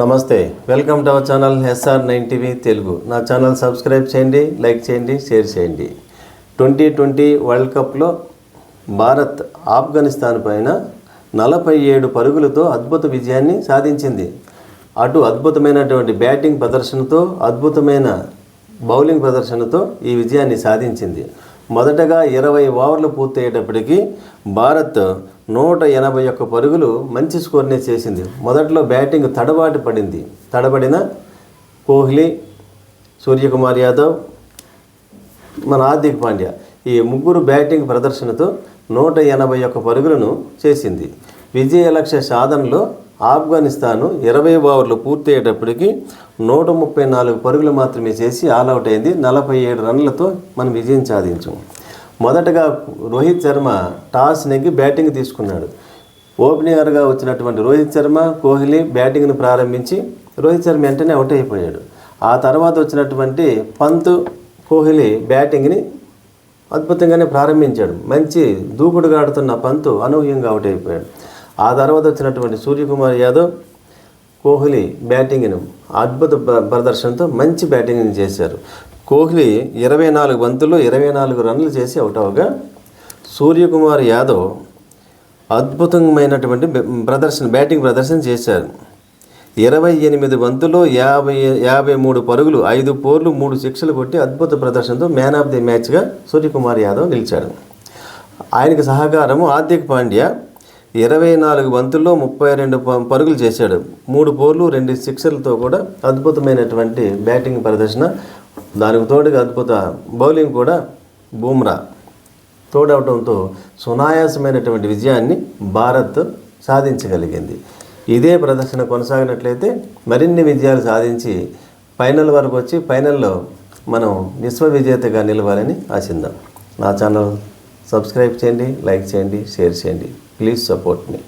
నమస్తే welcome to our channel SR nine TV Telugu. నా channel subscribe చేయండి like చేయండి షేర్ చేయండి. ట్వంటీ ట్వంటీ వరల్డ్ కప్లో భారత్ ఆఫ్ఘనిస్తాన్ పైన నలభై ఏడు పరుగులతో అద్భుత విజయాన్ని సాధించింది. అటు అద్భుతమైనటువంటి బ్యాటింగ్ ప్రదర్శనతో అద్భుతమైన బౌలింగ్ ప్రదర్శనతో ఈ విజయాన్ని సాధించింది. మొదటగా ఇరవై ఓవర్లు పూర్తయ్యేటప్పటికీ భారత్ నూట ఎనభై ఒక్క పరుగులు మంచి స్కోర్నే చేసింది. మొదట్లో బ్యాటింగ్ తడబాటు పడింది. తడబడిన కోహ్లీ సూర్యకుమార్ యాదవ్ మన హార్దిక్ పాండ్యా ఈ ముగ్గురు బ్యాటింగ్ ప్రదర్శనతో నూట ఎనభై ఒక్క పరుగులను చేసింది. విజయ లక్ష్య సాధనలో ఆఫ్ఘనిస్తాను ఇరవై ఓవర్లు పూర్తయ్యేటప్పటికి నూట ముప్పై నాలుగు పరుగులు మాత్రమే చేసి ఆల్అవుట్ అయింది. నలభై ఏడు రన్లతో మనం విజయం సాధించాం. మొదటగా రోహిత్ శర్మ టాస్ నెగ్గి బ్యాటింగ్ తీసుకున్నాడు. ఓపెనర్గా వచ్చినటువంటి రోహిత్ శర్మ కోహ్లీ బ్యాటింగ్ను ప్రారంభించి రోహిత్ శర్మ వెంటనే అవుట్ అయిపోయాడు. ఆ తర్వాత వచ్చినటువంటి పంత్ కోహ్లీ బ్యాటింగ్ని అద్భుతంగానే ప్రారంభించాడు. మంచి దూకుడుగా ఆడుతున్న పంతు అనూహ్యంగా అవుట్ అయిపోయాడు. ఆ తర్వాత వచ్చినటువంటి సూర్యకుమార్ యాదవ్ కోహ్లీ బ్యాటింగ్ను అద్భుత ప్రదర్శనతో మంచి బ్యాటింగ్ని చేశారు. కోహ్లీ ఇరవై నాలుగు బంతులు ఇరవై నాలుగు రన్లు చేసి అవుట్ అవగా సూర్యకుమార్ యాదవ్ అద్భుతమైనటువంటి ప్రదర్శన బ్యాటింగ్ ప్రదర్శన చేశారు. ఇరవై ఎనిమిది బంతులు యాభై యాభై మూడు పరుగులు ఐదు పోర్లు మూడు సిక్స్లు కొట్టి అద్భుత ప్రదర్శనతో మ్యాన్ ఆఫ్ ది మ్యాచ్గా సూర్యకుమార్ యాదవ్ నిలిచాడు ఆయనకు సహకారము ఆర్థిక్ పాండ్యా ఇరవై నాలుగు బంతుల్లో ముప్పై రెండు పరుగులు చేశాడు. మూడు పోర్లు రెండు సిక్సర్లతో కూడా అద్భుతమైనటువంటి బ్యాటింగ్ ప్రదర్శన. దానికి తోడుగా అద్భుత బౌలింగ్ కూడా బూమ్రా. తోడవడంతో సునాయాసమైనటువంటి విజయాన్ని భారత్ సాధించగలిగింది. ఇదే ప్రదర్శన కొనసాగినట్లయితే మరిన్ని విజయాలు సాధించి ఫైనల్ వరకు వచ్చి ఫైనల్లో మనం విశ్వ విజేతగా నిలవాలని ఆశిందాం నా ఛానల్ సబ్స్క్రైబ్ చేయండి లైక్ చేయండి షేర్ చేయండి. Please support me